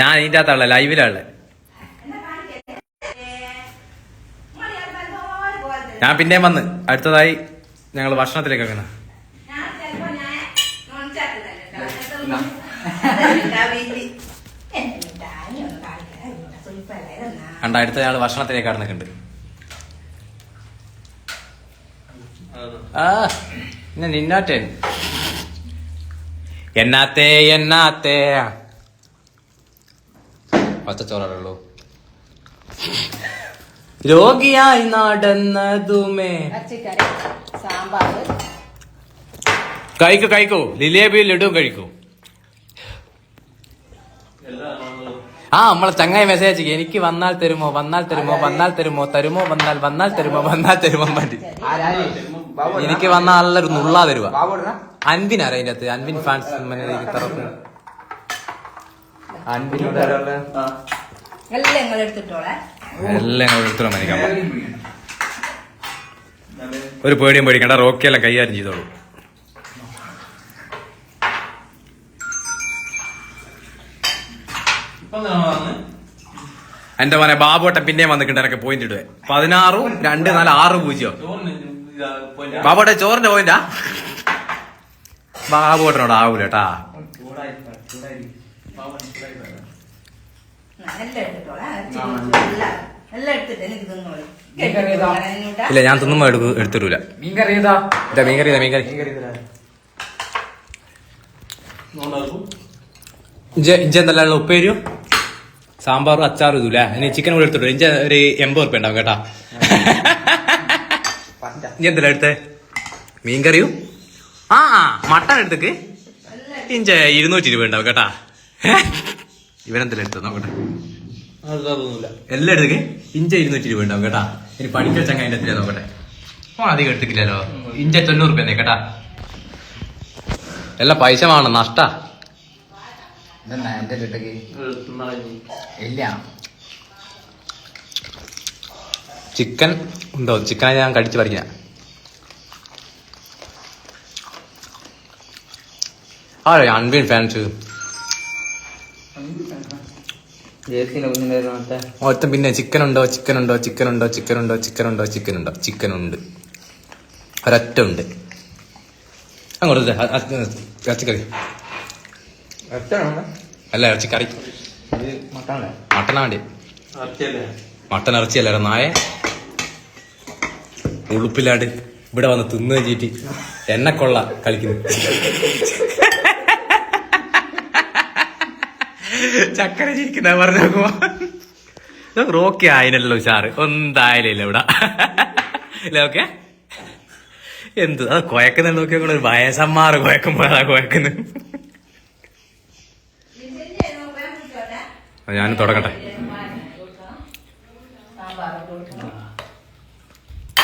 ഞാൻ ഇതിന്റെ അകത്തുള്ള ലൈവിലുള്ള ഞാൻ പിന്നെയും വന്ന് അടുത്തതായി ഞങ്ങൾ ഭക്ഷണത്തിലേക്ക് വെക്കണം കണ്ട അടുത്ത ഞങ്ങൾ ഭക്ഷണത്തിലേക്ക് കടന്നിട്ടുണ്ട്. ആ നിന്നാട്ടെ എന്നാത്തേ എന്നാത്തേ. ഒച്ചച്ചോറുള്ളൂ രോഗിയായി നടന്നതുമേ. ഇറച്ചിക്കറി സാമ്പാർ. കഴിക്കൂ കഴിക്കൂ. ലിലേബി ലഡു കഴിക്കൂ. ആ നമ്മളെ ചങ്ങായി മെസ്സേജ് അയച്ചു എനിക്ക് വന്നാൽ തരുമോ വന്നാൽ തരുമോ വന്നാൽ തരുമോ തരുമോ വന്നാൽ വന്നാൽ തരുമോ വന്നാൽ തരുമോ മതി എനിക്ക് വന്നാൽ നല്ലൊരു നുള്ളാ തരുക അൻവിൻ അതിന്റെ അകത്ത്. അൻവിൻ ഫാൻസ് എല്ലാം നിങ്ങൾ എടുത്തിട്ടോളെ. എല്ലാം എടുത്തിടാൻ ഒരു പേടിയും പേടിക്കണ്ട റോക്കി എല്ലാം കൈകാര്യം ചെയ്തോളൂ. എന്റെ മോനെ ബാബോട്ടൻ പിന്നെയും വന്നിട്ടുണ്ട് എനിക്ക് പോയിന്റ് ഇടുവേ പതിനാറും രണ്ട് നാല് ആറ് പൂജ്യം. ബാബോട്ടെ ചോറിന്റെ പോയിന്റാ ബാബോട്ടനോട് ആവൂല ഇല്ല ഞാൻ തിന്നുമ്പോ എടുക്ക എടുത്തിടൂല. മീൻ കറി മീൻ ഇതാ മീൻകറി മീൻകറി ഇഞ്ച എന്തല്ല ഉപ്പേരിയും? സാമ്പാറും അച്ചാറും ഇതൂല ഇനി ചിക്കൻ കൂടെ എടുത്തിട്ടു ഇഞ്ച ഒരു എൺപത് ഉറുപ്പ ഉണ്ടാവും കേട്ടാ. ഇഞ്ച എന്തല്ല എടുത്തേ? മീൻകറിയും? ആ മട്ടൻ എടുത്തേക്ക്. ഇഞ്ച ഇരുന്നൂറ്റി രൂപ ഉണ്ടാവും കേട്ടാ. ഇവനെന്തെല്ലാം എടുത്തു നോക്കട്ടെ? എല്ലാം എടുത്തേ ഇഞ്ച ഇരുന്നൂറ്റി രൂപ ഉണ്ടാവും കേട്ടാ. ഇനി പണിക്ക് ചങ്ങ അതിന്റെ എത്രയാ നോക്കട്ടെ. ഓ അധികം എടുത്തിട്ടില്ലല്ലോ. ഇഞ്ച തൊണ്ണൂറ് രൂപ കേട്ടാ. എല്ലാം പൈസ വേണം നഷ്ടാ. ചിക്കൻ ഉണ്ടോ? ചിക്കൻ ഞാൻ കടിച്ചു പറിക്കാം. ആ അൺബീൻ ഫാൻസ്. ഒറ്റ പിന്നെ ചിക്കൻ ഉണ്ടോ ചിക്കൻ ഉണ്ടോ ചിക്കൻ ഉണ്ടോ ചിക്കൻ ഉണ്ടോ ചിക്കൻ ഉണ്ടോ ചിക്കൻ ഉണ്ടോ ചിക്കൻ ഉണ്ട് ഒരൊറ്റ ഉണ്ട് അങ്ങോട്ട് ഇറച്ചിക്കറി അല്ല ഇറച്ചിക്കറി. മട്ടനാ വേണ്ടി മട്ടൻ ഇറച്ചിയല്ല? നായ. ഉളുപ്പില്ലാണ്ട് ഇവിടെ വന്ന് തിന്നു ചീറ്റി. എന്നെ കൊള്ള കളിക്കുന്നു. ചക്കര ചിരിക്കുന്ന പറഞ്ഞു റോക്കി ആയിനല്ലോ ഉഷാറ്. എന്തായാലും ഇല്ല ഇവിടെ. അല്ലേ ഓക്കെ എന്ത്? അത് കൊയക്കുന്ന നോക്കിയാൽ ഒരു വയസ്സന്മാർ കുഴക്കുമ്പോഴാ കുഴക്കുന്നത് ഞാൻ തുടങ്ങട്ടെ.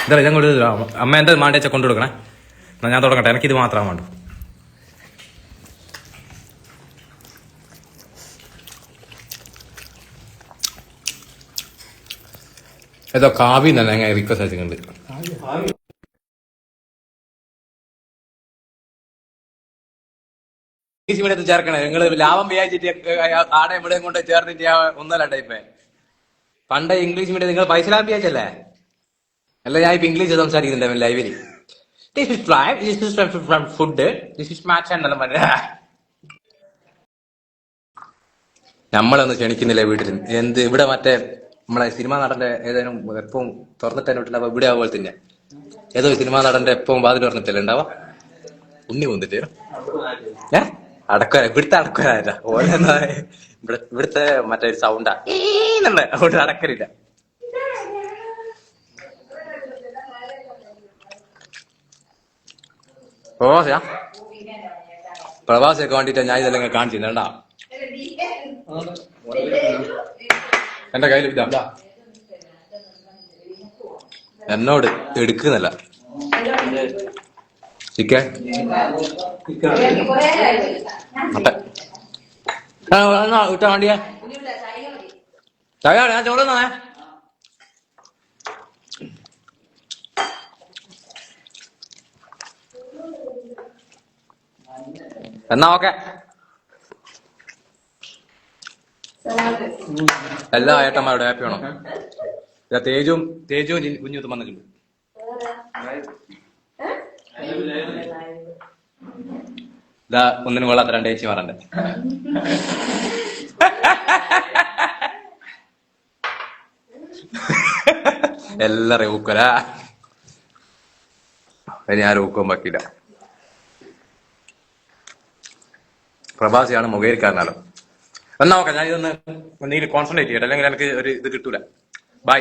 ഇതല്ല ഞാൻ കൊണ്ടു അമ്മ എന്റെ മാണ്ടിയച്ച കൊണ്ടു കൊടുക്കണേ എന്നാ ഞാൻ തുടങ്ങട്ടെ. എനിക്കിത് മാത്രമാണ് വേണ്ടു ഏതോ കാവി തന്നെ ഞാൻ റിക്വസ്റ്റ് അയച്ചിട്ടുണ്ട്. ചേർക്കണേ. നിങ്ങൾ ലാഭം വിചാരിച്ചിട്ട് ആടെ ഇവിടെ കൊണ്ട് ചേർന്നിട്ട് ഒന്നല്ല ടൈപ്പേ. പണ്ട് ഇംഗ്ലീഷ് മീഡിയം നിങ്ങൾ പൈസ ലാഭം വിചാരിച്ചല്ലേ? അല്ല ഞാൻ ഇപ്പൊ ഇംഗ്ലീഷ് സംസാരിക്കുന്നുണ്ട് ലൈവിൽ this is fly this is food this is match എന്നെല്ലാം പറഞ്ഞ നമ്മളൊന്നും ക്ഷണിക്കുന്നില്ല വീട്ടിൽ? എന്ത് ഇവിടെ മറ്റേ നമ്മളെ സിനിമാ നടന്റെ ഏതായാലും എപ്പവും തുറന്നിട്ട് വിട്ടില്ല ഇവിടെ ആവുമ്പോൾ തന്നെ. ഏതോ സിനിമാ നടന്റെ എപ്പവും വാതിൽ തുറന്നിട്ടല്ലേ ഉണ്ടാവാ ഉണ്ണി വന്നിട്ട് ഏ? അടക്കര ഇവിടുത്തെ അടക്കര ഓല ഇവിടെ ഇവിടുത്തെ മറ്റേ സൗണ്ടാ ഈന്നുള്ള അവിടെ അടക്കരില്ല പ്രവാസിയാ? പ്രവാസിയൊക്കെ വേണ്ടിട്ട് ഞാൻ ഇതെല്ലാം കാണിച്ചിരുന്നേണ്ടാ എന്റെ കയ്യിൽ ഇതാ. എന്നോട് എടുക്കുന്നല്ല. ചിക്കൻ. ഇട്ടാ വേണ്ടിയേ ഞാൻ ചോറ് തന്നെ. എന്നാ ഓക്കെ. എല്ലാ ഏട്ടന്മാരുടെ ഹാപ്പി ഇതാ തേജും തേജുവും കുഞ്ഞുത്തും വന്നിട്ടുണ്ട്. ഇതാ ഒന്നിനും കൊള്ളാത്ത രണ്ട് ചേച്ചിമാരുണ്ട് എല്ലാരെയും ഊക്കലാ ഇനി ആരും ഊക്കാൻ ബാക്കിയില്ല. പ്രവാസിയാണ് മുഖേരിക്കാരനാലോ എന്നാ നോക്കാം. ഞാൻ ഇതൊന്ന് നീ കോൺസെൻട്രേറ്റ് ചെയ്യട്ടെ അല്ലെങ്കിൽ എനിക്ക് ഒരു ഇത് കിട്ടൂല. ബൈ